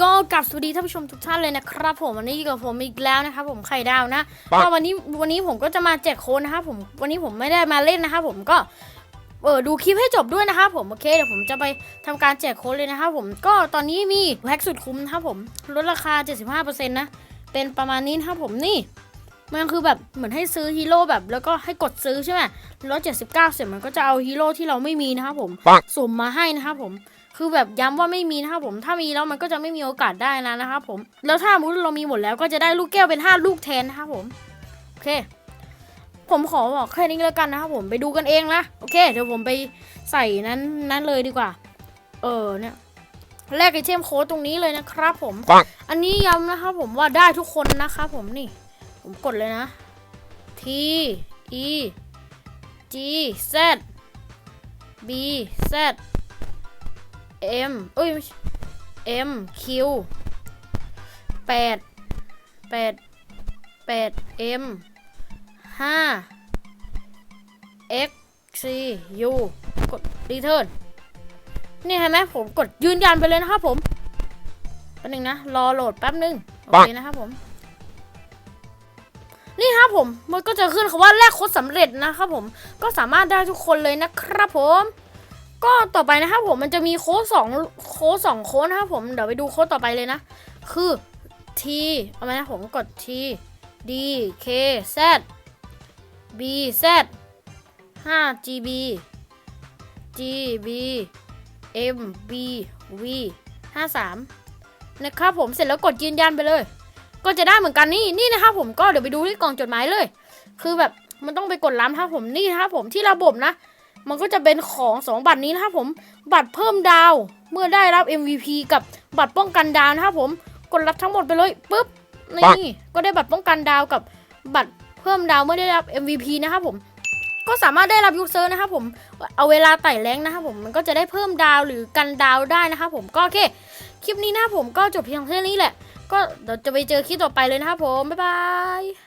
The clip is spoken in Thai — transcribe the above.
ก็กลับสวัสดีท่านผู้ชมทุกท่านเลยนะครับ ผมวันนี้อยู่กับผมอีกแล้วนะครับผมไข่ดาวนะปังก็วันนี้วันนี้ผมก็จะมาแจกโค้ดนะครับผมวันนี้ผมไม่ได้มาเล่นนะครับผมก็เออดูคลิปให้จบด้วยนะครับผมโอเคเดี๋ยวผมจะไปทำการแจกโค้ดเลยนะครับผมก็ตอนนี้มีแพ็กสุดคุ้มนะครับผมลดราคา 75%นะเป็นประมาณนี้นะครับผมนี่มันคือแบบเหมือนให้ซื้อฮีโร่แบบแล้วก็ให้กดซื้อใช่ไหมลด79เสร็จมันก็จะเอาฮีโร่ที่เราไม่มีนะครับผมปังสุ่มมาให้นะครับผม คือแบบย้ำว่าไม่มีนะครับผมถ้ามีแล้วมันก็จะไม่มีโอกาสได้นะนะครับผมแล้วถ้ามุดเรามีหมดแล้วก็จะได้ลูกแก้วเป็นห้าลูกแทนนะครับผมโอเค ผมขอบอกแค่นี้แล้วกันนะครับผมไปดูกันเองนะโอเค เดี๋ยวผมไปใส่นั้นนั้นเลยดีกว่า เออเนี่ยแลกไอเทมโค้ดตรงนี้เลยนะครับผมปังอันนี้ย้ำนะครับผมว่าได้ทุกคนนะครับผมนี่ ผมกดเลยนะ T E G Z B Z M เอ้ยไม่ใช่ M Q แปดแปดแปด M ห้า X C U กด return นี่เห็นไหมผมกดยืนยันไปเลยนะครับผมแป๊บนึงนะ รอโหลดแป๊บนึง โอปังเคนะครับผม นี่ครับผม มันก็จะขึ้นคำว่าแลกโค้ดสำเร็จนะครับผม ก็สามารถได้ทุกคนเลยนะครับผม ก็ต่อไปนะครับผมมันจะมีโค้ดสองโค้ดสองโค้ดนะครับผมเดี๋ยวไปดูโค้ดต่อไปเลยนะ คือ T เอาไหมนะผมกด T D K Z B Z 5 G B G B M B V 53นะครับผมเสร็จแล้วกดยืนยันไปเลย ก็จะได้เหมือนกันนี่นี่นะครับผมก็เดี๋ยวไปดูที่กล่องจดหมายเลย คือแบบมันต้องไปกดรับครับผมนี่นะครับผมที่ระบบนะ มันก็จะเป็นของสองบัตรนี้นะครับผม บัตรเพิ่มดาว เมื่อได้รับ MVP กับบัตรป้องกันดาวนะครับผม กดรับทั้งหมดไปเลยปุ๊บ นี่ ก็ได้บัตรป้องกันดาวกับบัตรเพิ่มดาวเมื่อได้รับ MVP นะครับผม ก็สามารถได้รับยูเซอร์นะครับผม เอาเวลาไต่แรงนะครับผม มันก็จะได้เพิ่มดาวหรือกันดาวได้นะครับผม ก็โอเค คลิปนี้นะครับผมก็จบเพียงเท่านี้แหละ ก็เดี๋ยวจะไปเจอคลิปต่อไปเลยนะครับผม บ๊ายบาย